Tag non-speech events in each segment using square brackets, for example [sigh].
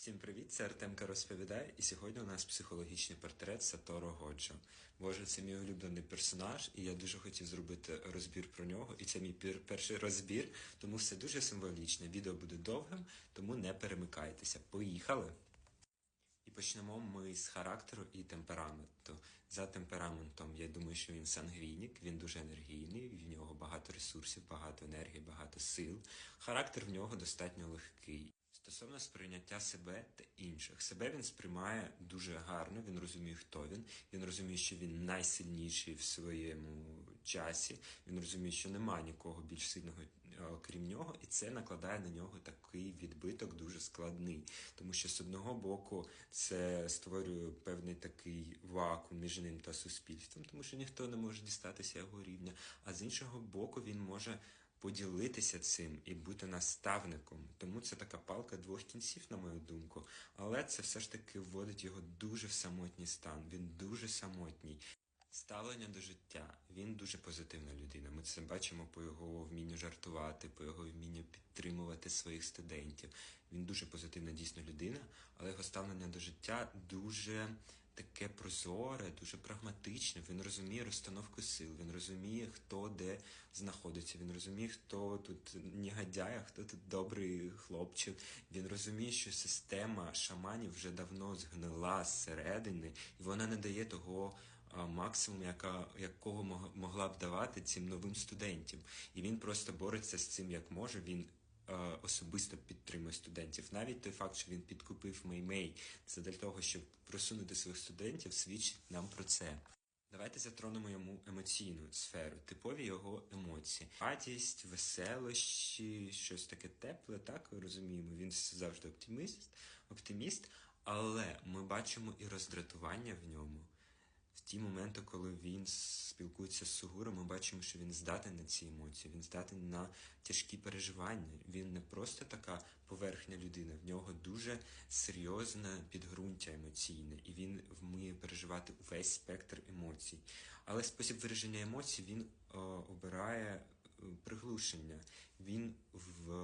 Всім привіт, це Артемка розповідає, і сьогодні у нас психологічний портрет Саторо Годжо. Боже, це мій улюблений персонаж, і я дуже хотів зробити розбір про нього. І це мій пер- перший розбір, тому все дуже символічне. Відео буде довгим, тому не перемикайтеся. Поїхали! І почнемо ми з характеру і темпераменту. За темпераментом, я думаю, що він сангвінік, він дуже енергійний, в нього багато ресурсів, багато енергії, багато сил. Характер в нього достатньо легкий. Стосовно сприйняття себе та інших, себе він сприймає дуже гарно. Він розуміє, хто він. Він розуміє, що він найсильніший в своєму часі. Він розуміє, що немає нікого більш сильного, е, окрім нього, і це накладає на нього такий відбиток дуже складний. Тому що з одного боку це створює певний такий вакуум між ним та суспільством, тому що ніхто не може дістатися його рівня. А з іншого боку, він може поділитися цим і бути наставником. Тому це така палка двох кінців, на мою думку. Але це все ж таки вводить його дуже в самотній стан. Він дуже самотній. Ставлення до життя. Він дуже позитивна людина. Ми це бачимо по його вмінню жартувати, по його вмінню підтримувати своїх студентів. Він дуже позитивна дійсно людина, але його ставлення до життя дуже таке прозоре, дуже прагматичне. Він розуміє розстановку сил, він розуміє, хто де знаходиться. Він розуміє, хто тут негодяй, а хто тут добрий хлопчик. Він розуміє, що система шаманів вже давно згнила зсередини, і вона не дає того максимум, яка, якого мог- могла б давати цим новим студентам. І він просто бореться з цим як може. Він особисто підтримує студентів. Навіть той факт, що він підкупив Меймей, це для того, щоб просунути своїх студентів, свідчить нам про це. Давайте затронемо йому емоційну сферу, типові його емоції. Радість, веселощі, щось таке тепле, так розуміємо. Він завжди оптиміст, оптиміст, але ми бачимо і роздратування в ньому. Ті моменти, коли він спілкується з Сугуром, ми бачимо, що він здатен на ці емоції, він здатен на тяжкі переживання. Він не просто така поверхня людина, в нього дуже серйозне підґрунтя емоційне, і він вміє переживати увесь спектр емоцій. Але спосіб вираження емоцій він о, обирає е, приглушення. Він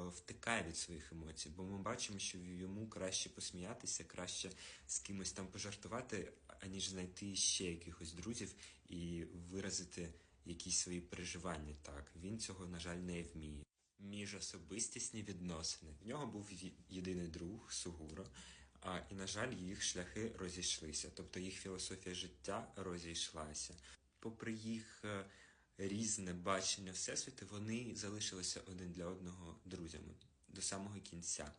втикає від своїх емоцій, бо ми бачимо, що йому краще посміятися, краще з кимось там пожартувати, аніж знайти ще якихось друзів і виразити якісь свої переживання. Так, він цього, на жаль, не вміє. Міжособистісні відносини. В нього був єдиний друг Сугуро, а, і, на жаль, їх шляхи розійшлися, тобто їх філософія життя розійшлася. Попри їх е, різне бачення Всесвіту, вони залишилися один для одного друзями до самого кінця.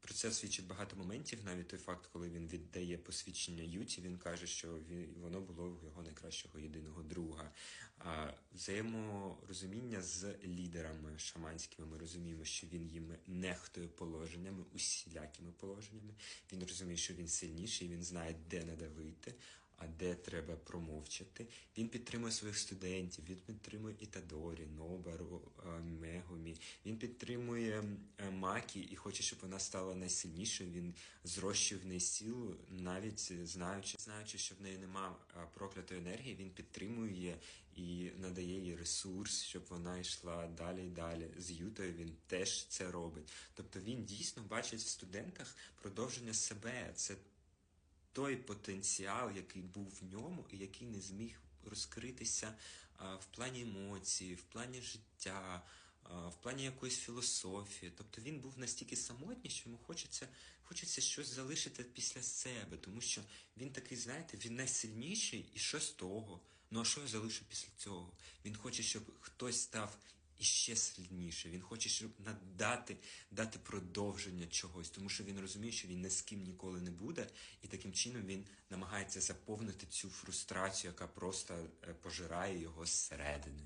Про це свідчить багато моментів. Навіть той факт, коли він віддає посвідчення Юті, він каже, що воно було в його найкращого єдиного друга. А, взаєморозуміння з лідерами шаманськими. Ми розуміємо, що він їм нехтує положеннями, усілякими положеннями. Він розуміє, що він сильніший, він знає, де надавити. А де треба промовчати. Він підтримує своїх студентів, він підтримує Ітадорі, Нобару, е, Мегумі. Він підтримує е, Макі і хоче, щоб вона стала найсильнішою. Він зрощує в неї силу, навіть знаючи, знаючи, що в неї нема е, проклятої енергії, він підтримує і надає їй ресурс, щоб вона йшла далі і далі. З Ютою він теж це робить. Тобто він дійсно бачить в студентах продовження себе. Це той потенціал, який був в ньому, і який не зміг розкритися в плані емоцій, в плані життя, в плані якоїсь філософії. Тобто він був настільки самотній, що йому хочеться, хочеться щось залишити після себе, тому що він такий, знаєте, він найсильніший, і що з того? Ну а що я залишу після цього? Він хоче, щоб хтось став і ще сильніше. Він хоче, щоб надати дати продовження чогось, тому що він розуміє, що він ні з ким ніколи не буде, і таким чином він намагається заповнити цю фрустрацію, яка просто е, пожирає його зсередини.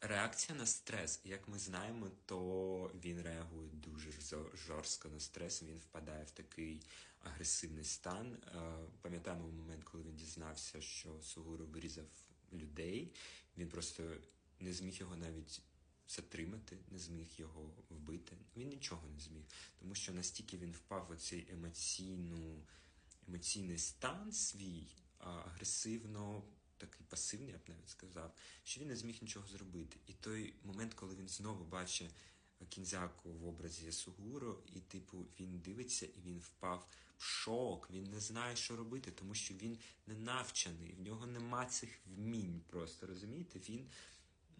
Реакція на стрес, як ми знаємо, то він реагує дуже жорстко на стрес. Він впадає в такий агресивний стан. Е, Пам'ятаємо момент, коли він дізнався, що Сугуру вирізав людей. Він просто не зміг його навіть затримати, не зміг його вбити. Він нічого не зміг, тому що настільки він впав в цей емоційну, емоційний стан свій, агресивно, такий пасивний, я б навіть сказав, що він не зміг нічого зробити. І той момент, коли він знову бачить кінзяку в образі Ясугуро, і, типу, він дивиться і він впав в шок. Він не знає, що робити, тому що він не навчений, в нього нема цих вмінь. Просто розумієте? Він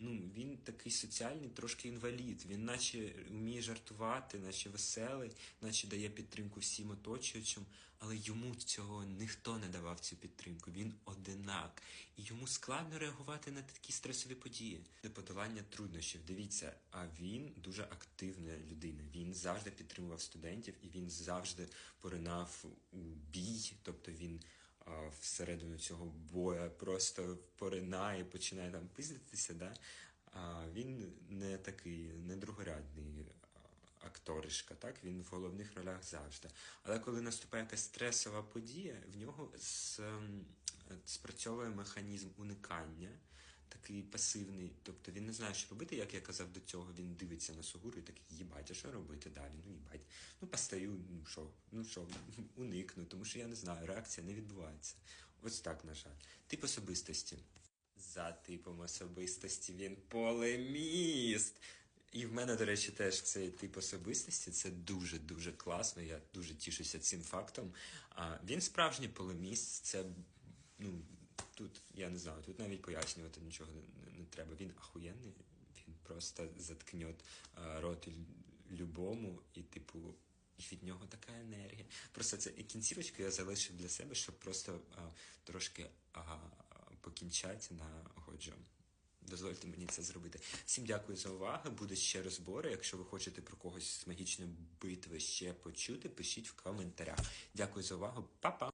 ну, він такий соціальний, трошки інвалід. Він наче вміє жартувати, наче веселий, наче дає підтримку всім оточуючим, але йому цього ніхто не давав цю підтримку. Він одинак. І йому складно реагувати на такі стресові події. До подолання труднощів. Дивіться, а він дуже активна людина. Він завжди підтримував студентів і він завжди поринав у бій, тобто він всередину цього боя просто поринає, починає там пиздитися, да? а він не такий, не другорядний акторишка, так? Він в головних ролях завжди. Але коли наступає якась стресова подія, в нього ем, спрацьовує механізм уникання. Такий пасивний, тобто він не знає, що робити, як я казав до цього, він дивиться на Сугуру і такий, їбать, а що робити далі? Ну їбать. Ну постаю, ну що, ну що, [laughs] уникну, тому що я не знаю, реакція не відбувається. Ось так, на жаль. Тип особистості. За типом особистості він полеміст. І в мене, до речі, теж цей тип особистості це дуже дуже класно. Я дуже тішуся цим фактом. А він справжній полеміст. Це ну тут я не знаю, тут навіть пояснювати нічого не, треба. Він ахуєнний, він просто заткнет а, рот любому, і типу. Від нього така енергія. Просто це і кінцівочку я залишив для себе, щоб просто а, трошки а, покінчати на годжо. Дозвольте мені це зробити. Всім дякую за увагу. Будуть ще розбори. Якщо ви хочете про когось з магічної битви ще почути, пишіть в коментарях. Дякую за увагу. Па-па!